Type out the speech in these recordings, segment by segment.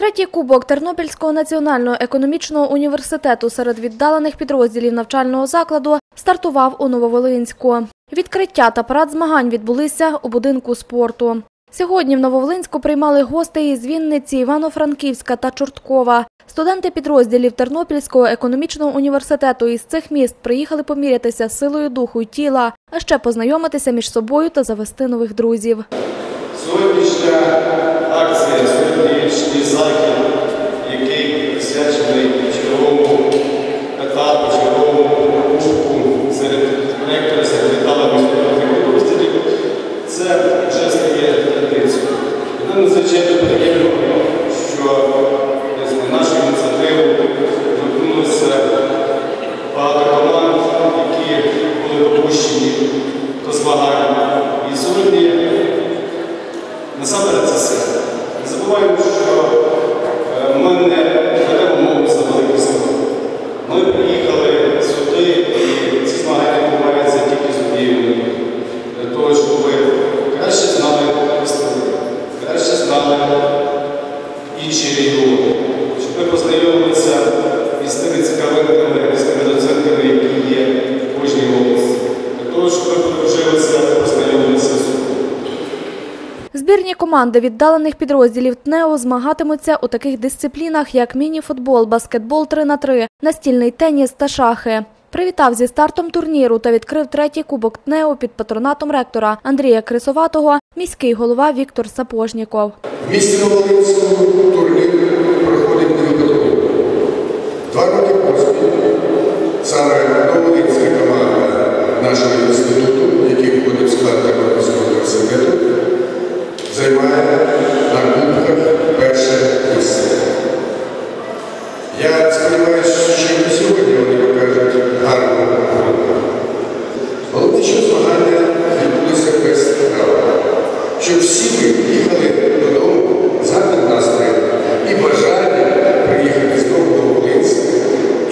Третій кубок Тернопільського національного економічного університету серед віддалених підрозділів навчального закладу стартував у Нововолинську. Відкриття та парад змагань відбулися у будинку спорту. Сьогодні в Нововолинську приймали гостей із Вінниці, Івано-Франківська та Чорткова. Студенти підрозділів Тернопільського економічного університету із цих міст приїхали помірятися силою духу й тіла, а ще познайомитися між собою та завести нових друзів. Нам надзвичайно приємно, що на нашу ініціативу торкнулося багато команд, які були допущені до змагань. І сьогодні Насамперед це все. Не забуваємо, що е, ми не ведемо мову за великим селом. Ми приїхали сюди, і ці змагання відбуваються тільки з однією метою. Для того, щоб ви краще знали історію, краще знали інші регіони, щоб ви познайомилися із тими цікавинками, з тими доценками, які є в кожній області. Для того, щоб ви подружилися, познайомилися з собою. Збірні команди віддалених підрозділів ТНЕО змагатимуться у таких дисциплінах, як міні-футбол, баскетбол 3 на 3 настільний теніс та шахи. Привітав зі стартом турніру та відкрив третій кубок ТНЕО під патронатом ректора Андрія Крисоватого міський голова Віктор Сапожніков. В місті Новолинському турнір проходить не випадково. Два роки поспіль саме Новолинська команда нашого інституту, який входить в склад Тернопільського університету, займає на кубках перше місце. Я сподіваюся, що і сьогодні вони покажуть гарну роботу. Головне, що змагання відбулися без травм. Щоб всі ми їхали додому з гарним настроєм і бажанням приїхати знову до Волинська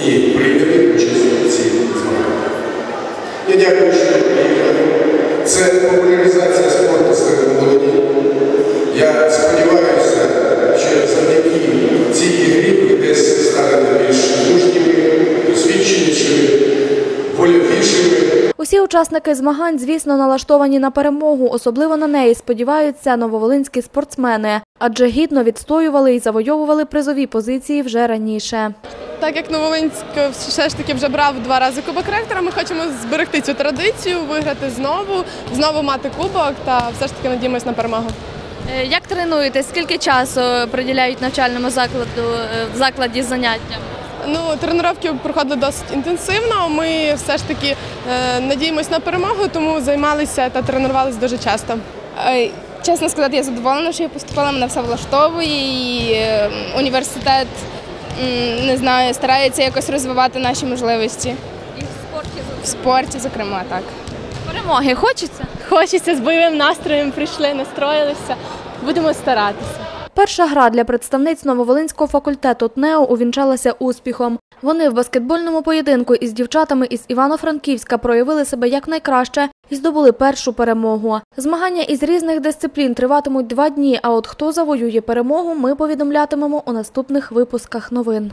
і прийняти участь у цій змаганні. Я дякую, що. Це популяризація спорту серед молоді. Я сподіваюся, що завдяки цій ігрі ви десь станете більш мужніми, досвідченішими, вольовішими. Усі учасники змагань, звісно, налаштовані на перемогу. Особливо на неї сподіваються нововолинські спортсмени, адже гідно відстоювали і завойовували призові позиції вже раніше. Так як Новолинськ все ж таки вже брав два рази кубок ректора, ми хочемо зберегти цю традицію, виграти знову, знову мати кубок та все ж таки надіємось на перемогу. Е, Як тренуєтесь? Скільки часу приділяють навчальному закладу е, в закладі заняттям? Ну, тренування проходили досить інтенсивно. Ми все ж таки е, надіємось на перемогу, тому займалися та тренувалися дуже часто. Чесно сказати, я задоволена, що я поступила, мене все влаштовує і університет не знаю, старається якось розвивати наші можливості. І в спорті В спорті, зокрема, так. перемоги хочеться. Хочеться з бойовим настроєм прийшли, настроїлися. Будемо старатися. Перша гра для представниць Нововолинського факультету ТНЕО увінчалася успіхом. Вони в баскетбольному поєдинку із дівчатами із Івано-Франківська проявили себе якнайкраще і здобули першу перемогу. Змагання із різних дисциплін триватимуть два дні. А от хто завоює перемогу, ми повідомлятимемо у наступних випусках новин.